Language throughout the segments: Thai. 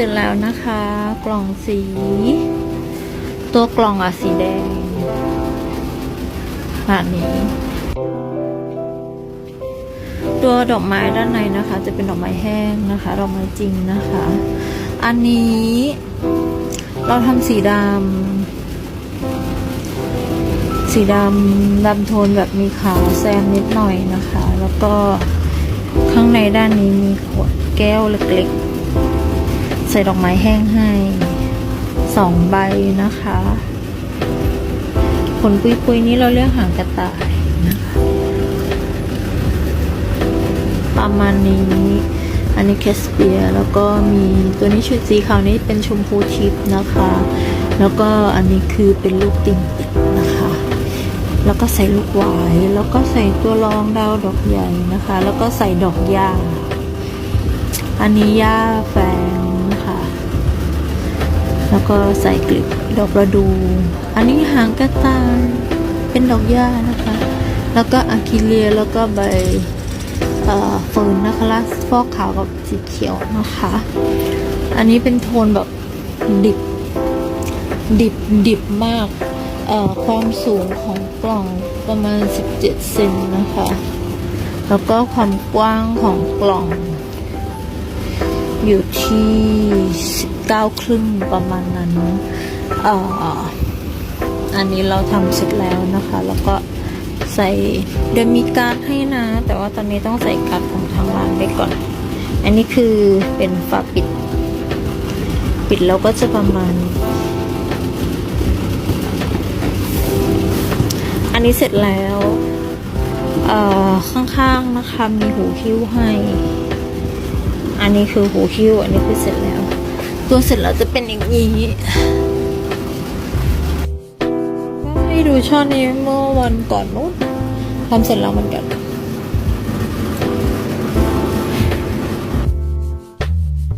ร็จแล้วนะคะ กล่องสี ตัวกล่องอะสีแดงแบบนี้ ตัวดอกไม้ด้านในนะคะ จะเป็นดอกไม้แห้งนะคะ ดอกไม้จริงนะคะ อันนี้เราทำสีดำสีดำดำโทนแบบมีขาวแซมนิดหน่อยนะคะ แล้วก็ข้างในด้านนี้มีขวดแก้วเล็กๆ ใส่ดอกไม้แห้งให้สองใบนะคะ ผลปุยๆนี้เราเรียกหางกระต่ายนะคะ ประมาณนี้ อันนี้แคสเปียแล้วก็มีตัวนี้ชุดสีขาวนี้เป็นชมพูทิพย์นะคะ แล้วก็อันนี้คือเป็นลูกติ่งติดนะคะ แล้วก็ใส่ลูกหวายแล้วก็ใส่ตัวรองดาวดอกใหญ่นะคะ แล้วก็ใส่ดอกหญ้าอันนี้หญ้าแฟงน แล้วก็ใส่กลีบดอกประดู อันนี้หางกระต่ายเป็นดอกหญ้านะคะ แล้วก็อะคิเลียแล้วก็ใบเฟิร์นนะคะลฟอกขาวกับสีเขียวนะคะ อันนี้เป็นโทนแบบดิบ ดิบดิบมาก ความสูงของกล่องประมาณ 17 เซนนะคะ แล้วก็ความกว้างของกล่อง อยู่ที่ 19ครึ่งประมาณนั้นเอ่ออันนี้เราทำเสร็จแล้วนะคะ แล้วก็ใส่เดี๋ยวมีการ์ดให้นะ แต่ว่าตอนนี้ต้องใส่การ์ดของทางร้านไปก่อน อันนี้คือเป็นฝาปิด ปิดแล้วก็จะประมาณ อันนี้เสร็จแล้วข้างๆนะคะมีหูคิ้วให้ อันนี้คือหูคิ้ว อันนี้คือเสร็จแล้ว ตัวเสร็จแล้วจะเป็นอย่างนี้ให้ดูช่อนี้เมื่อวันก่อนนู้นทำเสร็จแล้วเหมือนกัน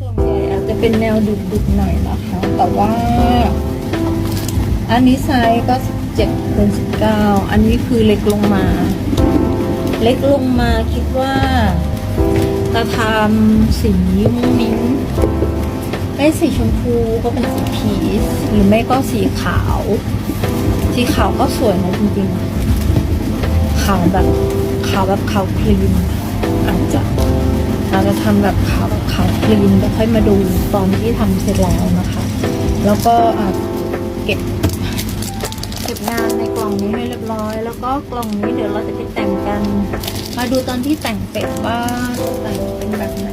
กล่องใหญ่อาจจะเป็นแนวดุดๆหน่อยนะคะ แต่ว่า อันนี้ไซส์ก็17คูณ19 อันนี้คือเล็กลงมา เล็กลงมาคิดว่าจะทำสีมุ้งมิ้ง ไม่สีชมพูก็เป็นสีพีชหรือไม่ก็สีขาว สีขาวก็สวยนะจริงๆขาวแบบขาวแบบขาวคลีนอาจจะเราจะทำแบบขาวแบบขาวคลีนแล้วค่อยมาดูตอนที่ทำเสร็จแล้วนะคะ แล้วก็เก็บเก็บงานในกล่องนี้ให้เรียบร้อย แล้วก็กล่องนี้เดี๋ยวเราจะไปแต่งกัน มาดูตอนที่แต่งเป็ดว่าแต่งเป็นแบบไหน